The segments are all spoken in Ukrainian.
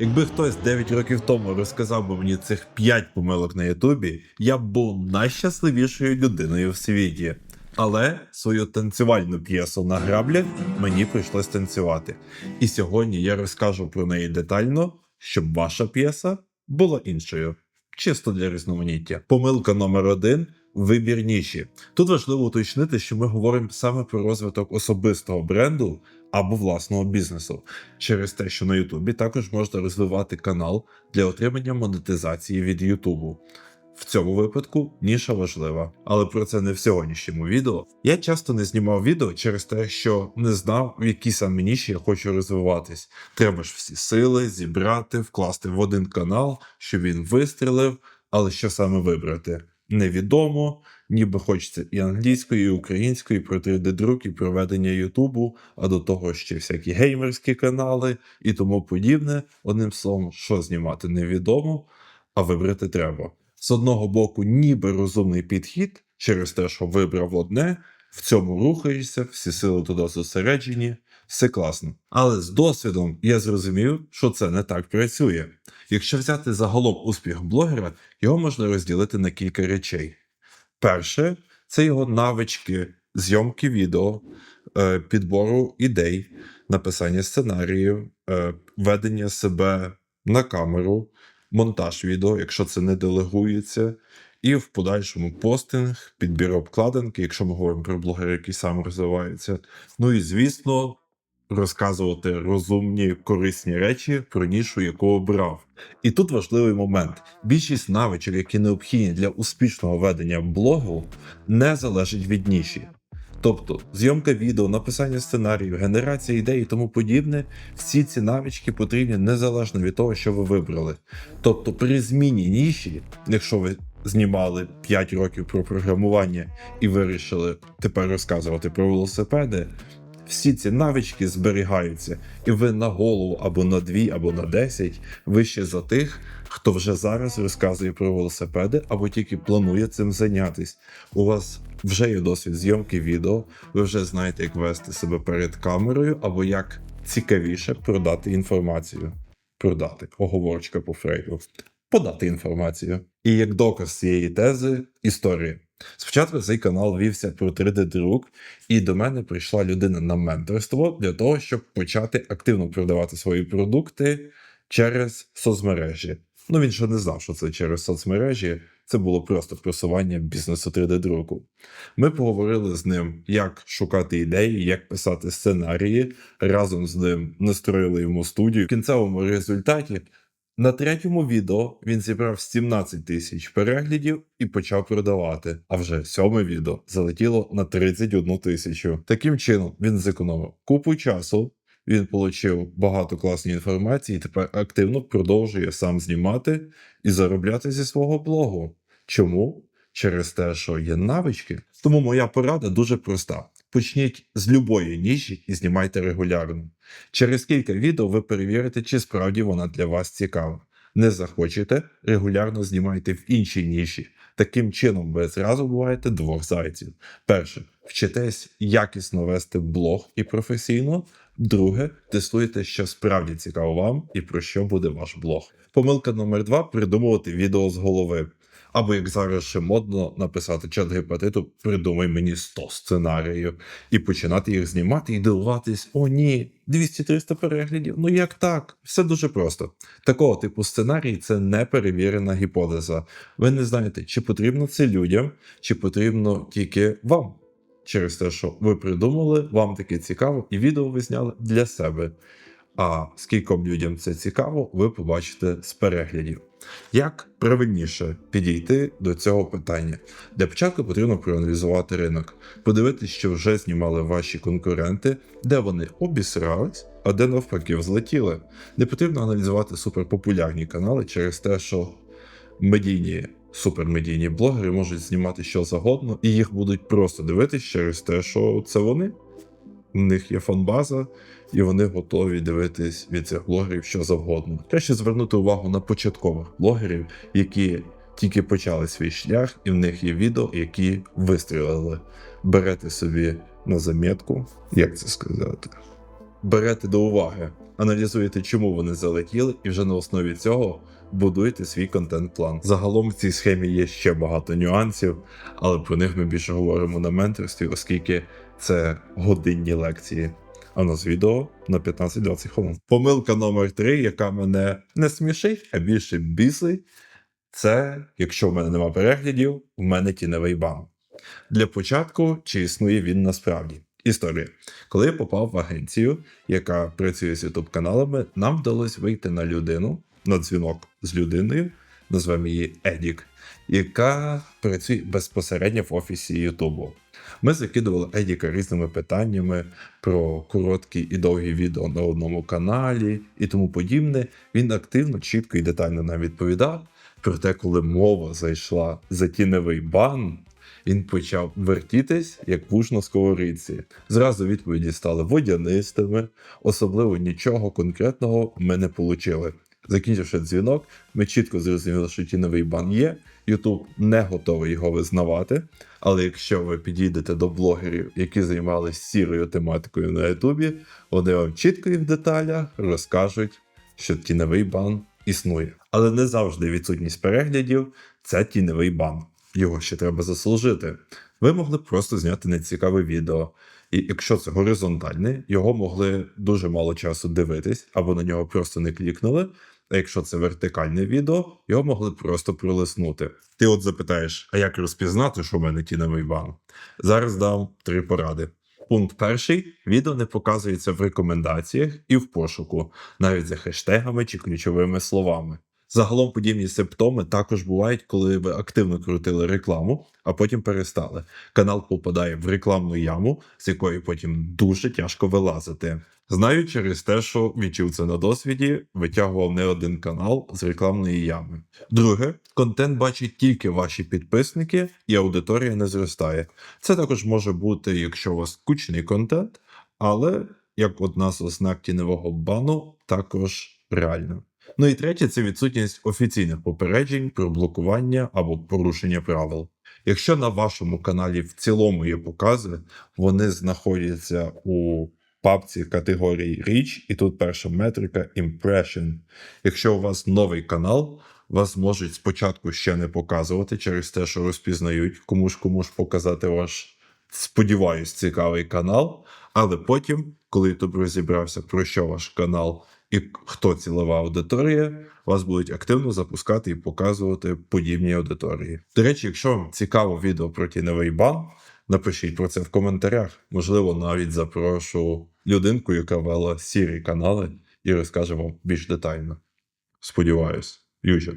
Якби хтось 9 років тому розказав би мені цих 5 помилок на Ютубі, я б був найщасливішою людиною в світі. Але свою танцювальну п'єсу на граблях мені прийшлось танцювати. І сьогодні я розкажу про неї детально, щоб ваша п'єса була іншою. Чисто для різноманіття. Помилка номер один вибір ніші. Тут важливо уточнити, що ми говоримо саме про розвиток особистого бренду або власного бізнесу, через те, що на Ютубі також можна розвивати канал для отримання монетизації від Ютубу. В цьому випадку ніша важлива, але про це не в сьогоднішньому відео. Я часто не знімав відео через те, що не знав, в якій саме ніші я хочу розвиватись. Треба ж всі сили зібрати, вкласти в один канал, щоб він вистрілив, але що саме вибрати? Невідомо, ніби хочеться і англійської, і української, про 3D-друк, і проведення Ютубу, а до того ще всякі геймерські канали і тому подібне. Одним словом, що знімати невідомо, а вибрати треба. З одного боку, ніби розумний підхід через те, що вибрав одне, в цьому рухаєшся, всі сили туди зосереджені, все класно. Але з досвідом я зрозумів, що це не так працює. Якщо взяти загалом успіх блогера, його можна розділити на кілька речей. Перше, це його навички зйомки відео, е, підбору ідей, написання сценаріїв, е, ведення себе на камеру, монтаж відео, якщо це не делегується, і в подальшому постинг, підбір обкладинки, якщо ми говоримо про блогера, який сам розвивається. Ну і звісно, розказувати розумні, корисні речі про нішу, яку обрав. І тут важливий момент: більшість навичок, які необхідні для успішного ведення блогу, не залежить від ніші. Тобто зйомка відео, написання сценаріїв, генерація ідей і тому подібне, всі ці навички потрібні незалежно від того, що ви вибрали. Тобто, при зміні ніші, якщо ви знімали 5 років про програмування і вирішили тепер розказувати про велосипеди, всі ці навички зберігаються, і ви на голову або на дві, або на 10 вище за тих, хто вже зараз розказує про велосипеди, або тільки планує цим зайнятись. У вас вже є досвід зйомки відео, ви вже знаєте, як вести себе перед камерою, або як цікавіше продати інформацію. Продати оговорочка по фрейду. Подати інформацію. І як доказ цієї тези історія. Спочатку цей канал вівся про 3D-друк, і до мене прийшла людина на менторство для того, щоб почати активно продавати свої продукти через соцмережі. Ну він ще не знав, що це через соцмережі. Це було просто просування бізнесу 3D-друку. Ми поговорили з ним, як шукати ідеї, як писати сценарії. Разом з ним настроїли йому студію. В кінцевому результаті на третьому відео він зібрав 17 тисяч переглядів і почав продавати. А вже сьоме відео залетіло на 31 тисячу. Таким чином він зекономив купу часу. Він отримав багато класної інформації тепер активно продовжує сам знімати і заробляти зі свого блогу. Чому? Через те, що є навички. Тому моя порада дуже проста: почніть з любої ніші і знімайте регулярно. Через кілька відео ви перевірите, чи справді вона для вас цікава. Не захочете, регулярно знімайте в іншій ніші. Таким чином, ви зразу буваєте двох зайців. Перше, вчитесь якісно вести блог і професійно. Друге, тестуйте, що справді цікаво вам і про що буде ваш блог. Помилка номер два придумувати відео з голови. Або як зараз ще модно написати чат гепатиту, придумай мені 100 сценаріїв і починати їх знімати і дивуватись: о, ні, 200-300 переглядів. Ну як так? Все дуже просто. Такого типу сценарій це неперевірена гіпотеза. Ви не знаєте, чи потрібно це людям, чи потрібно тільки вам. Через те, що ви придумали, вам таке цікаво, і відео ви зняли для себе. А скільком людям це цікаво, ви побачите з переглядів. Як правильніше підійти до цього питання? Для початку потрібно проаналізувати ринок, подивитися, що вже знімали ваші конкуренти, де вони обісрались, а де навпаки взлетіли. Не потрібно аналізувати суперпопулярні канали через те, що медійні. Супермедійні блогери можуть знімати що завгодно, і їх будуть просто дивитись через те, що це вони. У них є фанбаза, і вони готові дивитись від цих блогерів що завгодно. Краще звернути увагу на початкових блогерів, які тільки почали свій шлях, і в них є відео, які вистрілили. Берете собі на замітку, як це сказати? Берете до уваги аналізуєте, чому вони залетіли, і вже на основі цього будуєте свій контент-план. Загалом в цій схемі є ще багато нюансів, але про них ми більше говоримо на менторстві, оскільки це годинні лекції. А у нас відео на 15-20 хвилин. Помилка номер 3, яка мене не смішить, а більше бісить, це якщо в мене нема переглядів, в мене тіньовий бан. Для початку, чи існує він насправді? Історія. Коли я попав в агенцію, яка працює з youtube каналами, нам вдалося вийти на людину, на дзвінок з людиною, назвемо її Едік, яка працює безпосередньо в офісі Ютубу. Ми закидували Едіка різними питаннями про короткі і довгі відео на одному каналі і тому подібне. Він активно, чітко і детально нам відповідав. Проте, коли мова зайшла за тіневий бан, він почав вертітись як вуш на сковорідці. Зразу відповіді стали водянистими, особливо нічого конкретного ми не получили. Закінчивши дзвінок, ми чітко зрозуміли, що тіньовий бан є. Ютуб не готовий його визнавати. Але якщо ви підійдете до блогерів, які займалися сірою тематикою на Ютубі, вони вам чітко і в деталях розкажуть, що тіньовий бан існує. Але не завжди відсутність переглядів це тіньовий бан. Його ще треба заслужити. Ви могли просто зняти нецікаве відео. І якщо це горизонтальне, його могли дуже мало часу дивитись, або на нього просто не клікнули. А якщо це вертикальне відео, його могли просто пролиснути. Ти от запитаєш, а як розпізнати, що в мене тіновий бан? Зараз дам три поради. Пункт перший: відео не показується в рекомендаціях і в пошуку, навіть за хештегами чи ключовими словами. Загалом подібні симптоми також бувають, коли ви активно крутили рекламу, а потім перестали. Канал попадає в рекламну яму, з якої потім дуже тяжко вилазити. Знаю через те, що відчув це на досвіді, витягував не один канал з рекламної ями. Друге, контент бачить тільки ваші підписники, і аудиторія не зростає. Це також може бути, якщо у вас скучний контент, але як одна з ознак тіньового бану, також реально. Ну і третє це відсутність офіційних попереджень про блокування або порушення правил. Якщо на вашому каналі в цілому є покази, вони знаходяться у папці категорії Reach, і тут перша метрика Impression. Якщо у вас новий канал, вас можуть спочатку ще не показувати через те, що розпізнають, кому ж кому ж показати ваш, сподіваюсь, цікавий канал. Але потім, коли YouTube розібрався, про що ваш канал і хто цілова аудиторія, вас будуть активно запускати і показувати подібні аудиторії. До речі, якщо вам цікаво відео про тіньовий бан, напишіть про це в коментарях. Можливо, навіть запрошу людинку, яка вела сірі канали, і розкаже вам більш детально. Сподіваюсь, Южа.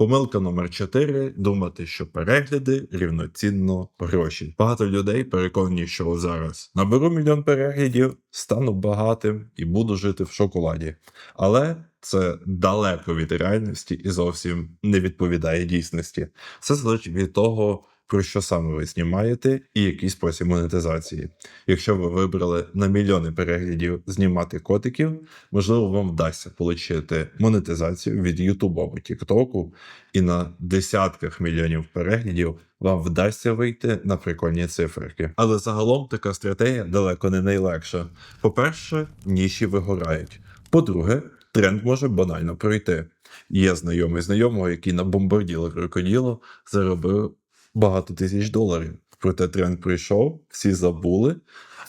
Помилка номер 4 думати, що перегляди рівноцінно гроші. Багато людей переконані, що зараз наберу мільйон переглядів, стану багатим і буду жити в шоколаді. Але це далеко від реальності і зовсім не відповідає дійсності. Це залежить від того, про що саме ви знімаєте, і який спосіб монетизації. Якщо ви вибрали на мільйони переглядів знімати котиків, можливо, вам вдасться отримати монетизацію від YouTube або TikTok, і на десятках мільйонів переглядів вам вдасться вийти на прикольні циферки. Але загалом така стратегія далеко не найлегша. По-перше, ніші вигорають. По-друге, тренд може банально пройти. Є знайомий знайомого, який на бомбарділо крокоділо заробив багато тисяч доларів. Проте тренд прийшов, всі забули,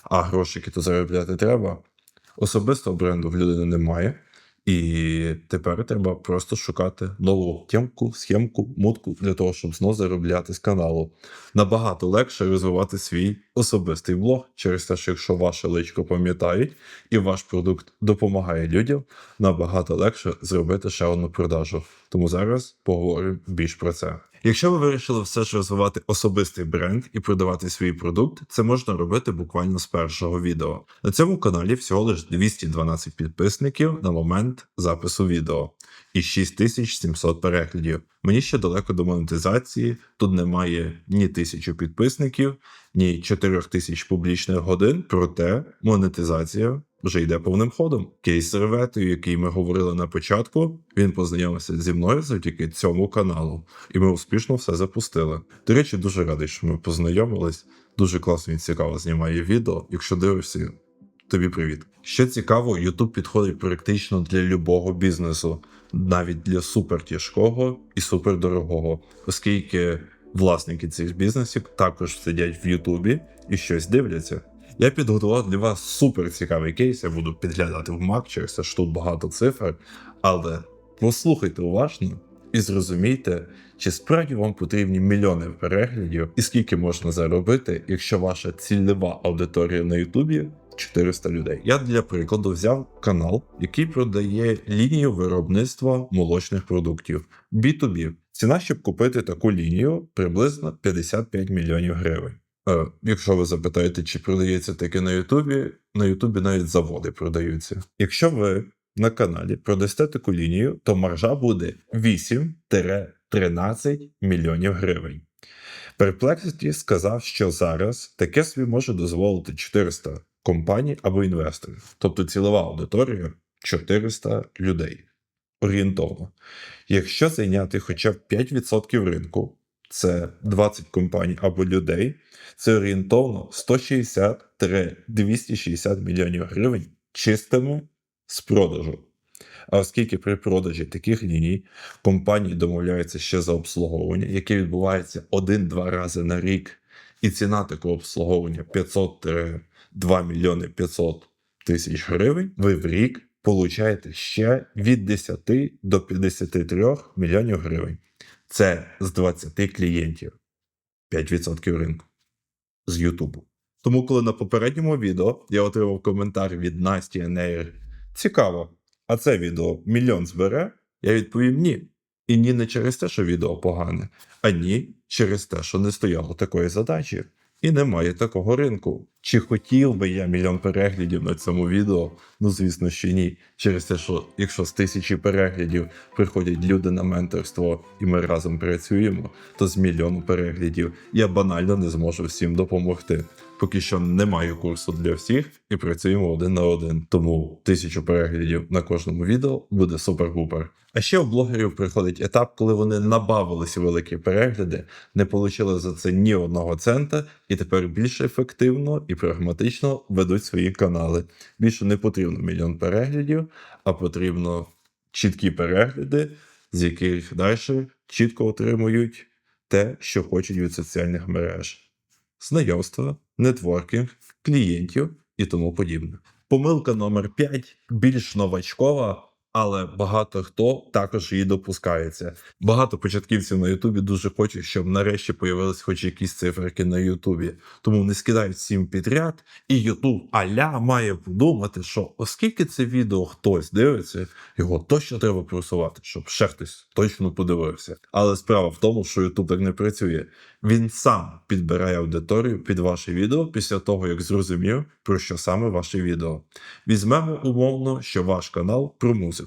а грошики то заробляти треба. Особистого бренду в людини немає. І тепер треба просто шукати нову тємку, схемку, мутку для того, щоб знову заробляти з каналу. Набагато легше розвивати свій особистий блог через те, що якщо ваше личко пам'ятають і ваш продукт допомагає людям, набагато легше зробити ще одну продажу. Тому зараз поговоримо більш про це. Якщо ви вирішили все ж розвивати особистий бренд і продавати свій продукт, це можна робити буквально з першого відео. На цьому каналі всього лише 212 підписників на момент запису відео і 6700 переглядів. Мені ще далеко до монетизації. Тут немає ні тисячі підписників, ні 4000 публічних годин. Проте монетизація вже йде повним ходом. Кейс з Реветою, який ми говорили на початку, він познайомився зі мною завдяки цьому каналу, і ми успішно все запустили. До речі, дуже радий, що ми познайомились. Дуже класно і цікаво знімає відео. Якщо дивишся, тобі привіт. Що цікаво, YouTube підходить практично для любого бізнесу, навіть для супертяжкого і супердорогого, оскільки власники цих бізнесів також сидять в Ютубі і щось дивляться. Я підготував для вас супер цікавий кейс. Я буду підглядати в Mac, через те, що тут багато цифр, але послухайте уважно і зрозумійте, чи справді вам потрібні мільйони переглядів, і скільки можна заробити, якщо ваша цільова аудиторія на Ютубі 400 людей. Я для прикладу взяв канал, який продає лінію виробництва молочних продуктів B2B. Ціна, щоб купити таку лінію, приблизно 55 мільйонів гривень. Е, якщо ви запитаєте, чи продається таке на Ютубі, на Ютубі навіть заводи продаються. Якщо ви на каналі продасте таку лінію, то маржа буде 8-13 мільйонів гривень. Perplexity сказав, що зараз таке собі може дозволити 400 компаній або інвесторів, тобто цілова аудиторія 400 людей орієнтовно. Якщо зайняти хоча б 5% ринку, це 20 компаній або людей, це орієнтовно 160-260 мільйонів гривень чистими з продажу. А оскільки при продажі таких ліній компанії домовляються ще за обслуговування, яке відбувається 1-2 рази на рік, і ціна такого обслуговування 500-2 мільйони 500 тисяч гривень, ви в рік получаєте ще від 10 до 53 мільйонів гривень. Це з 20 клієнтів, 5% ринку з Ютубу. Тому, коли на попередньому відео я отримав коментар від Насті Нейр, цікаво, а це відео мільйон збере, я відповів ні. І ні не через те, що відео погане, а ні через те, що не стояло такої задачі. І немає такого ринку. Чи хотів би я мільйон переглядів на цьому відео? Ну, звісно, що ні. Через те, що якщо з тисячі переглядів приходять люди на менторство і ми разом працюємо, то з мільйону переглядів я банально не зможу всім допомогти. Поки що немає курсу для всіх і працюємо один на один. Тому тисячу переглядів на кожному відео буде супер-гупер. А ще у блогерів приходить етап, коли вони набавилися великі перегляди, не отримали за це ні одного цента, і тепер більш ефективно і прагматично ведуть свої канали. Більше не потрібно мільйон переглядів, а потрібно чіткі перегляди, з яких далі чітко отримують те, що хочуть від соціальних мереж знайомства, нетворкінг, клієнтів і тому подібне. Помилка номер 5 більш новачкова, але багато хто також її допускається. Багато початківців на Ютубі дуже хочуть, щоб нарешті появились хоч якісь циферки на Ютубі. Тому не скидають всім підряд, і Ютуб аля має подумати, що оскільки це відео хтось дивиться, його точно треба просувати, щоб ще хтось точно подивився. Але справа в тому, що Ютуб так не працює. Він сам підбирає аудиторію під ваше відео після того, як зрозумів, про що саме ваше відео. Візьмемо умовно, що ваш канал про музику,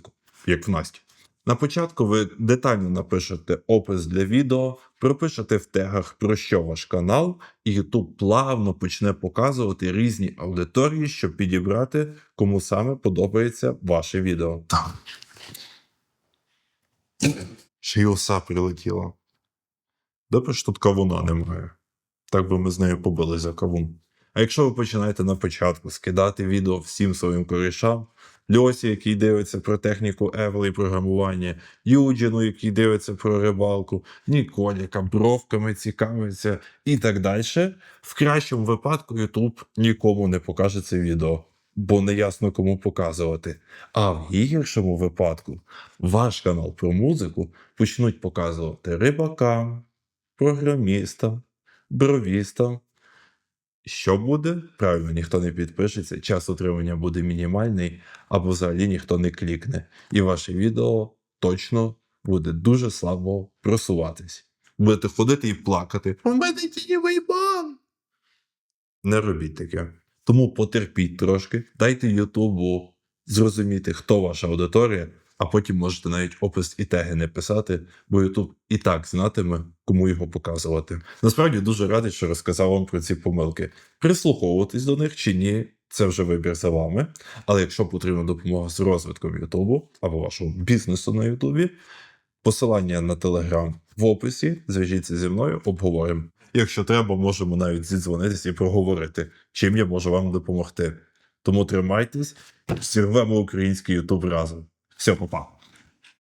як в Насті. На початку ви детально напишете опис для відео, пропишете в тегах про що ваш канал, і YouTube плавно почне показувати різні аудиторії, щоб підібрати, кому саме подобається ваше відео. Ще й оса прилетіла. Добре, що тут кавуна немає. Так би ми з нею побили за кавун. А якщо ви починаєте на початку скидати відео всім своїм корішам, Льосі, який дивиться про техніку Евели і програмування, Юджину, який дивиться про рибалку, Ніколь, яка бровками цікавиться, і так далі, в кращому випадку YouTube нікому не покаже це відео, бо не ясно кому показувати. А в гіршому випадку ваш канал про музику почнуть показувати рибакам, програмістам, бровістам. Що буде? Правильно, ніхто не підпишеться, час отримання буде мінімальний, або взагалі ніхто не клікне. І ваше відео точно буде дуже слабо просуватись. Будете ходити і плакати. У мене тіньовий бан! Не робіть таке. Тому потерпіть трошки, дайте Ютубу зрозуміти, хто ваша аудиторія, а потім можете навіть опис і теги не писати, бо Ютуб і так знатиме, кому його показувати. Насправді дуже радий, що розказав вам про ці помилки. Прислуховуватись до них чи ні, це вже вибір за вами. Але якщо потрібна допомога з розвитком Ютубу або вашого бізнесу на Ютубі, посилання на Телеграм в описі, зв'яжіться зі мною, обговоримо. Якщо треба, можемо навіть зідзвонитися і проговорити, чим я можу вам допомогти. Тому тримайтесь, зірвемо український Ютуб разом. Все, па-па.